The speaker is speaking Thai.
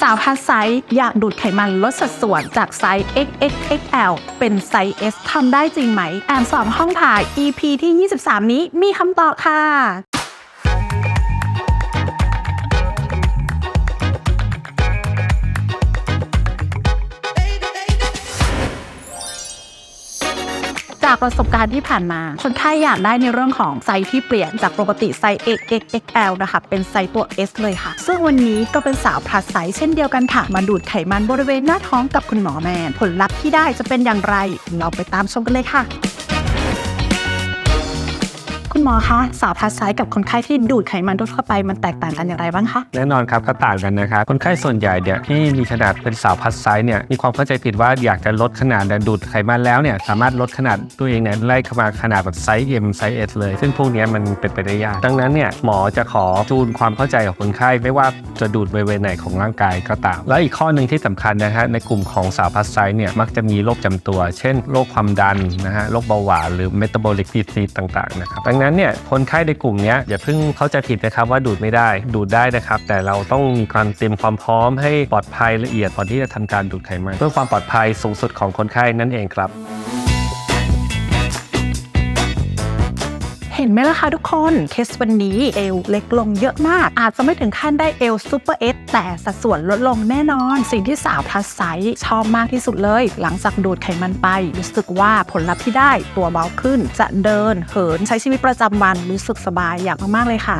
สาวพัดไซส์อยากดูดไขมันลดสัดส่วนจากไซส์ XXXL เป็นไซส์ S ทำได้จริงไหม แอมสอบห้องถ่าย EP ที่ 23 นี้มีคำตอบค่ะ จากประสบการณ์ที่ผ่านมา คนไข้อยากได้ในเรื่องของไซส์ที่เปลี่ยนจากปกติไซส์ XXXL นะคะ เป็นไซส์ตัว S เลยค่ะ ซึ่งวันนี้ก็เป็นสาวพลัสไซส์เช่นเดียวกันค่ะ มาดูดไขมันบริเวณหน้าท้องกับคุณหมอแมน ผลลัพธ์ที่ได้จะเป็นอย่างไร เราไปตามชมกันเลยค่ะ คุณหมอคะสาวพลัสไซกับคนไข้ที่ดูดไขมันทั่วไปมันแตกต่างกันอย่างไรบ้างคะแน่นอนครับก็ต่างกันนะครับคนไข้ส่วนใหญ่เนี่ยที่มีขนาดเป็นสาวพัดไซส์เนี่ยมีความเข้าใจผิดว่าอยากจะลดขนาดและดูดไขมันแล้วเนี่ยสามารถลดขนาดตัวเองเนี่ยไล่เข้ามาขนาดแบบไซส์ M ไซส์ S เลย ซึ่งพวกนี้มันเป็นไปได้ยาก ดังนั้นเนี่ยหมอจะขอจูนความเข้าใจกับคนไข้ไม่ว่าจะดูดบริเวณไหนของร่างกายก็ตาม แล้วอีกข้อหนึ่งที่สำคัญนะฮะในกลุ่มของสาวพัดไซส์เนี่ยมักจะมีโรคจำตัว เช่นโรคความดันนะฮะโรคเบาหวานหรือ metabolic disease ต่างๆนะครับดังนั้นั้นเนี่ยคนไข้ในกลุ่มนี้อย่าเพิ่งเข้าใจผิดนะครับว่าดูดไม่ได้ดูดได้นะครับ แต่เราต้องมีการเตรียมความพร้อมให้ปลอดภัยละเอียดก่อนที่จะทำการดูดไขมันเพื่อความปลอดภัยสูงสุดของคนไข้นั่นเองครับ เห็นไหมล่ะคะทุกคน เคสวันนี้เอวเล็กลงเยอะมาก อาจจะไม่ถึงขั้นได้เอวซูเปอร์เอสแต่สัดส่วนลดลงแน่นอน สิ่งที่สาวพลัสไซส์ชอบมากที่สุดเลย หลังจากดูดไขมันไป รู้สึกว่าผลลัพธ์ที่ได้ตัวเบาขึ้น จะเดินเหินใช้ชีวิตประจำวันรู้สึกสบายอย่างมากๆเลยค่ะ